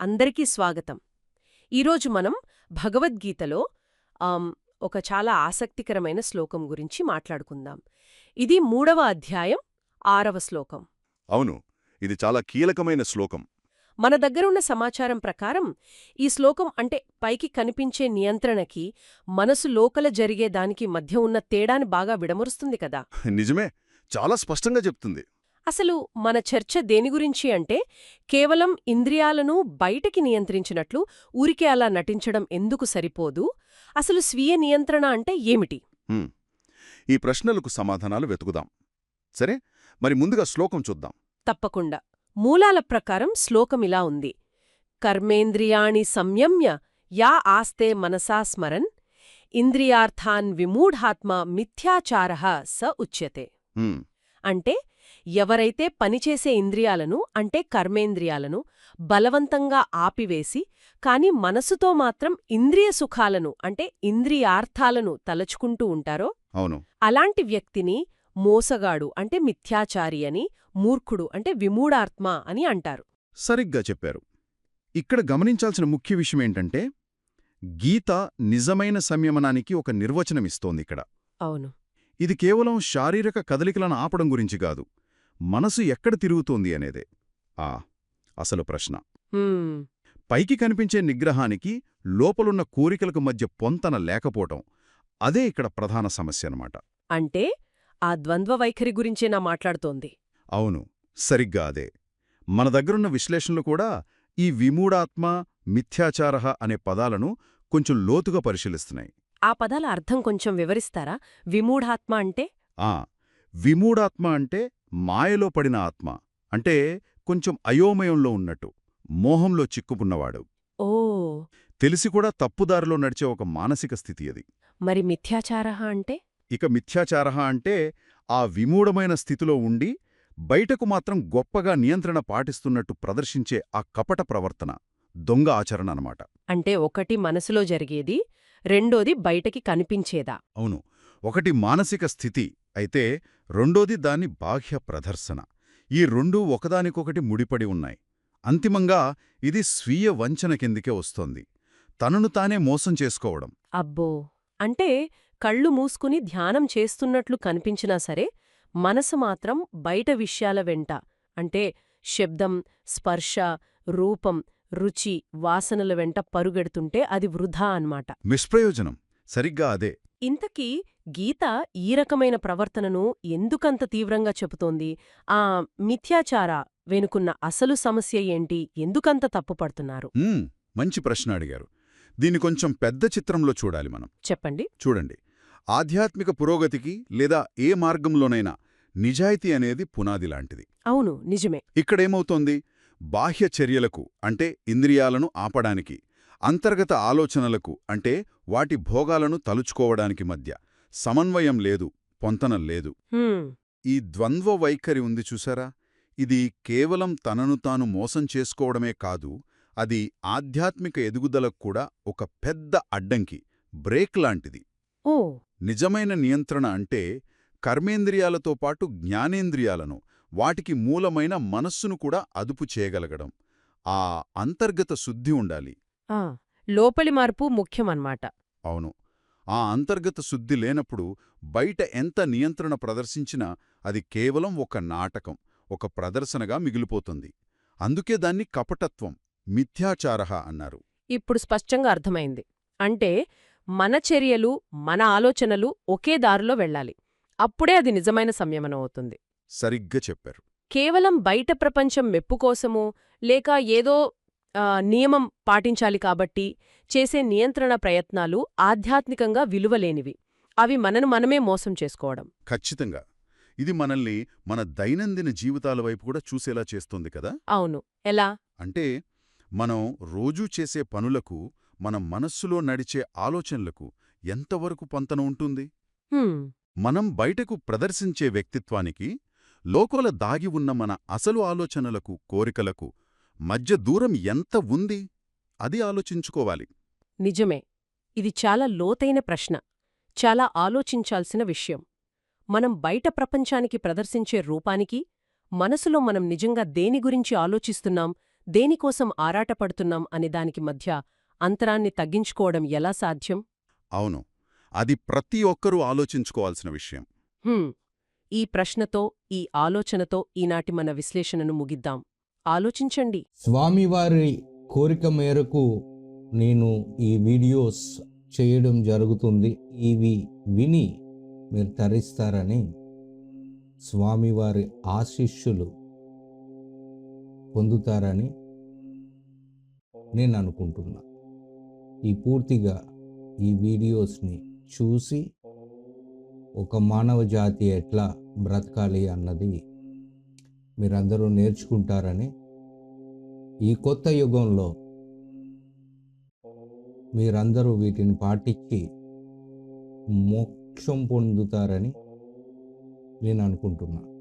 అందరికీ స్వాగతం. ఈరోజు మనం భగవద్గీతలో ఒక చాలా ఆసక్తికరమైన శ్లోకం గురించి మాట్లాడుకుందాం. ఇది మూడవ అధ్యాయం ఆరవ శ్లోకం. అవును ఇది చాలా కీలకమైన శ్లోకం. మన దగ్గరున్న సమాచారం ప్రకారం ఈ శ్లోకం అంటే పైకి కనిపించే నియంత్రణకి మనసు లోపల జరిగే దానికి మధ్య ఉన్న తేడాని బాగా విడమరుస్తుంది కదా. నిజమే చాలా స్పష్టంగా చెప్తుంది. అసలు మన చర్చ దేని గురించి అంటే కేవలం ఇంద్రియాలను బయటికి నియంత్రించినట్లు ఊరికే అలా నటించడం ఎందుకు సరిపోదు? అసలు స్వీయ నియంత్రణ అంటే ఏమిటి. ఈ ప్రశ్నలకు సమాధానాలు వెతుకుదాం. సరే? మరి ముందుగా శ్లోకం చూద్దాం. తప్పకుండా. మూలాల ప్రకారం శ్లోకమిలా ఉంది. కర్మేంద్రియాణి సంయమ్య యా ఆస్తే మనసా స్మరన్ ఇంద్రియార్థాన్ విమూఢాత్మ మిథ్యాచార స ఉచ్యతే. అంటే ఎవరైతే పనిచేసే ఇంద్రియాలను అంటే కర్మేంద్రియాలను బలవంతంగా ఆపివేసి కాని మనసుతో మాత్రం ఇంద్రియ సుఖాలను అంటే ఇంద్రియార్థాలను తలచుకుంటూ ఉంటారో అవును. అలాంటి వ్యక్తిని మోసగాడు అంటే మిథ్యాచారి అని మూర్ఖుడు అంటే విమూఢాత్మ అని అంటారు. సరిగ్గా చెప్పారు. ఇక్కడ గమనించాల్సిన ముఖ్య విషయం ఏంటంటే గీత నిజమైన సంయమనానికి ఒక నిర్వచనమిస్తోంది ఇక్కడ. అవును. ఇది కేవలం శారీరక కదలికలను ఆపడం గురించి కాదు. మనసు ఎక్కడ తిరుగుతోంది అనేదే. ఆ అసలు ప్రశ్న. పైకి కనిపించే నిగ్రహానికి లోపలున్న కోరికలకు మధ్య పొంతన లేకపోవటం అదే ఇక్కడ ప్రధాన సమస్య అన్నమాట. అంటే ఆ ద్వంద్వ వైఖరి గురించే నా మాట్లాడుతోంది. అవును సరిగ్గా అదే. మన దగ్గరున్న విశ్లేషణలు కూడా ఈ విమూఢాత్మ మిథ్యాచార అనే పదాలను కొంచెం లోతుగా పరిశీలిస్తున్నాయి. ఆ పదాల అర్థం కొంచెం వివరిస్తారా? విమూఢాత్మ అంటే? ఆ విమూఢాత్మ అంటే మాయలో పడిన ఆత్మ అంటే కొంచెం అయోమయంలో ఉన్నట్టు మోహంలో చిక్కుకున్నవాడు. ఓ. తెలిసి కూడా తప్పుదారిలో నడిచే ఒక మానసిక స్థితి అది. మరి మిథ్యాచార అంటే? ఇక మిథ్యాచార అంటే ఆ విమూఢమైన స్థితిలో ఉండి బయటకు మాత్రం గొప్పగా నియంత్రణ పాటిస్తున్నట్టు ప్రదర్శించే ఆ కపట ప్రవర్తన దొంగ ఆచరణ అన్నమాట. అంటే ఒకటి మనసులో జరిగేది రెండోది బయటకి కనిపించేదా? అవును. ఒకటి మానసిక స్థితి అయితే రెండోది దాని బాహ్య ప్రదర్శన. ఈ రెండూ ఒకదానికొకటి ముడిపడి ఉన్నాయి. అంతిమంగా ఇది స్వీయ వంచన కిందికే వస్తోంది. తనను తానే మోసం చేసుకోవడం. అబ్బో! అంటే కళ్ళు మూసుకుని ధ్యానం చేస్తున్నట్లు కనిపించినా సరే మనసు మాత్రం బయట విషయాల వెంట. అంటే శబ్దం స్పర్శ రూపం రుచి వాసనల వెంట పరుగెడుతుంటే అది వృధా అన్నమాట. నిష్ప్రయోజనం. సరిగ్గా అదే. ఇంతకీ గీత ఈ రకమైన ప్రవర్తనను ఎందుకంత తీవ్రంగా చెబుతోంది? ఆ మిథ్యాచార వెనుకున్న అసలు సమస్య ఏంటి? ఎందుకంత తప్పుపడుతున్నారు మంచి ప్రశ్న అడిగారు. దీన్ని కొంచెం పెద్ద చిత్రంలో చూడాలి మనం. చెప్పండి. చూడండి. ఆధ్యాత్మిక పురోగతికి లేదా ఏ మార్గంలోనైనా నిజాయితీ అనేది పునాది లాంటిది. అవును నిజమే. ఇక్కడేమవుతోంది? బాహ్య చర్యలకు అంటే ఇంద్రియాలను ఆపడానికి అంతర్గత ఆలోచనలకు అంటే వాటి భోగాలను తలుచుకోవడానికి మధ్య సమన్వయం లేదు పొంతన లేదు. ఈ ద్వంద్వ వైఖరి ఉంది చూసారా? ఇది కేవలం తనను తాను మోసం చేసుకోవడమే కాదు అది ఆధ్యాత్మిక ఎదుగుదలకు కూడా ఒక పెద్ద అడ్డంకి బ్రేక్ లాంటిది. ఓ! నిజమైన నియంత్రణ అంటే కర్మేంద్రియాలతో పాటు జ్ఞానేంద్రియాలను వాటికి మూలమైన మనస్సును కూడా అదుపు చేయగలగడం. ఆ అంతర్గత శుద్ధి ఉండాలి. లోపలి మార్పు ముఖ్యమన్నమాట అవును. ఆ అంతర్గత శుద్ధి లేనప్పుడు బయట ఎంత నియంత్రణ ప్రదర్శించినా అది కేవలం ఒక నాటకం ఒక ప్రదర్శనగా మిగిలిపోతుంది. అందుకే దాన్ని కపటత్వం మిథ్యాచారః అన్నారు. ఇప్పుడు స్పష్టంగా అర్థమైంది. అంటే మన చర్యలు మన ఆలోచనలు ఒకే దారిలో వెళ్ళాలి. అప్పుడే అది నిజమైన సంయమనం అవుతుంది. సరిగ్గా చెప్పారు. కేవలం బయట ప్రపంచం మెప్పు కోసమో లేక ఏదో నియమం పాటించాలి కాబట్టి చేసే నియంత్రణ ప్రయత్నాలు ఆధ్యాత్మికంగా విలువలేనివి. అవి మనను మనమే మోసం చేసుకోవడం. ఖచ్చితంగా. ఇది మనల్ని మన దైనందిన జీవితాల వైపు కూడా చూసేలా చేస్తుంది కదా? అవును. ఎలా? అంటే మనం రోజూ చేసే పనులకు మన మనస్సులో నడిచే ఆలోచనలకు ఎంతవరకు పొంతన ఉంటుంది? మనం బయటకు ప్రదర్శించే వ్యక్తిత్వానికి లోకోల దాగి ఉన్న మన అసలు ఆలోచనలకు కోరికలకు మధ్య దూరం ఎంత ఉంది? అది ఆలోచించుకోవాలి. నిజమే. ఇది చాలా లోతైన ప్రశ్న. చాలా ఆలోచించాల్సిన విషయం. మనం బయట ప్రపంచానికి ప్రదర్శించే రూపానికి మనసులో మనం నిజంగా దేని గురించి ఆలోచిస్తున్నాం దేనికోసం ఆరాటపడుతున్నాం అనే దానికి మధ్య అంతరాన్ని తగ్గించుకోవడం ఎలా సాధ్యం? అవును. అది ప్రతి ఒక్కరూ ఆలోచించుకోవాల్సిన విషయం. హ్మ్. ఈ ప్రశ్నతో ఈ ఆలోచనతో ఈనాటి మన విశ్లేషణను ముగిద్దాం. ఆలోచించండి. స్వామివారి కోరిక మేరకు నేను ఈ వీడియోస్ చేయడం జరుగుతుంది. ఇవి విని మీరు తరిస్తారని స్వామివారి ఆశిష్యులు పొందుతారని నేను అనుకుంటున్నా. ఈ పూర్తిగా ఈ వీడియోస్ని చూసి ఒక మానవ జాతి ఎట్లా బ్రతకాలి అన్నది మీరందరూ నేర్చుకుంటారని ఈ కొత్త యుగంలో మీరందరూ వీటిని పాటించి మోక్షం పొందుతారని నేను అనుకుంటున్నాను